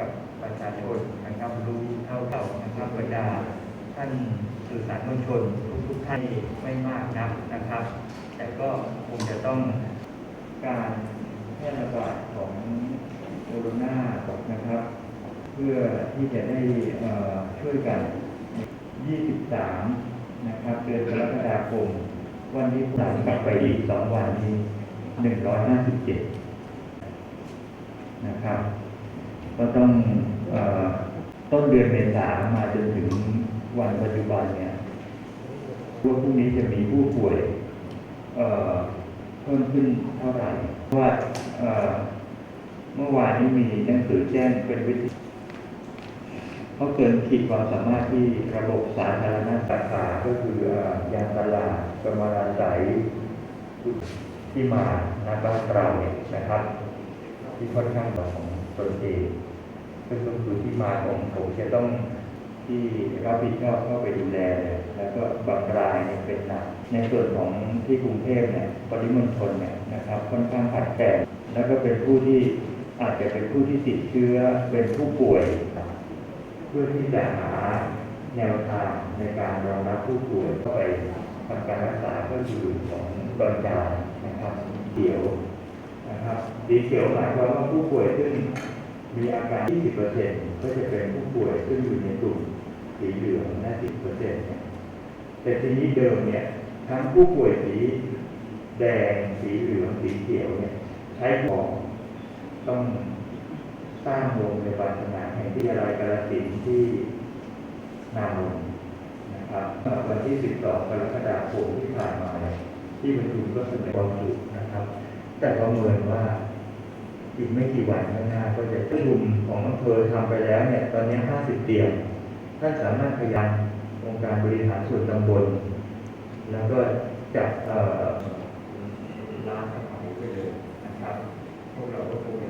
กับประชาชนนะครับรู้เท่าเก่านะครับบรรดาท่านสื่อสารมวลชนทุกๆท่านไม่มากนักนะครับ แต่ก็คงจะต้องการแพร่ระบาดของโคโรนานะครับ เพื่อที่จะได้ช่วยกัน 23 นะครับเดือนกรกฎาคม วันที่สามกลับไปอีก2วันนี้ 157 นะครับ ก็ต้องอต้นเดือนเมษามาจนถึงวันปัจจุบันเนี่ยว่าพรุ่งนี้จะมีผู้ป่วยเพิ่มขึ้นเท่าไหร่เพราะว่าเมื่อวานนี้มีหนังสือแจ้งเป็นวิธีเขาเกินขีดความสามารถที่ระบบสาธารณสุขก็คือยางตลาดกำมะลาใสที่มาในบ้านเราเนี่ยนะครับ ที่ค่อนข้างของ ตนเองซึ่งก็คือที่มาของผมจะต้องที่รับผิดชอบเข้าไปดูแลเนี่ยแล้วก็บางรายเนี่ยเป็นหนักในส่วนของที่กรุงเทพเนี่ยปริมณฑลเนี่ยนะครับค่อนข้างผัดแปรแล้วก็เป็นผู้ที่อาจจะเป็นผู้ที่ติดเชื้อเป็นผู้ป่วย เพื่อที่จะหาแนวทางในการรองรับผู้ป่วยเข้าไปทำการรักษาก็คือของตอนยาวนะครับเขียว นะครับสีเขียวหมายความว่าผู้ป่วยซึ่งมีอาการ 20%ก็จะเป็นผู้ป่วยซึ่งอยู่ในกลุ่มสีเหลืองและ10%เนี่ยแต่ทีนี้เดิมเนี่ยทั้งผู้ป่วยสีแดง สีเหลือง สีเขียวเนี่ยใช้ของต้องสร้างโรงพยาบาลสนามแห่งที่อะไรกาลสินที่นามนนะครับวันที่ 12 กรกฎาคมที่ผ่านมาที่ประชุมก็เสนอความสุนะครับ แต่ประเมินว่าอีกไม่กี่วันข้างหน้าก็จะประชุมของอำเภอทำไปแล้วเนี่ย ตอนนี้ 50 เตียงท่านสามารถพยายองค์การบริหารส่วนตำบล แล้วก็จับ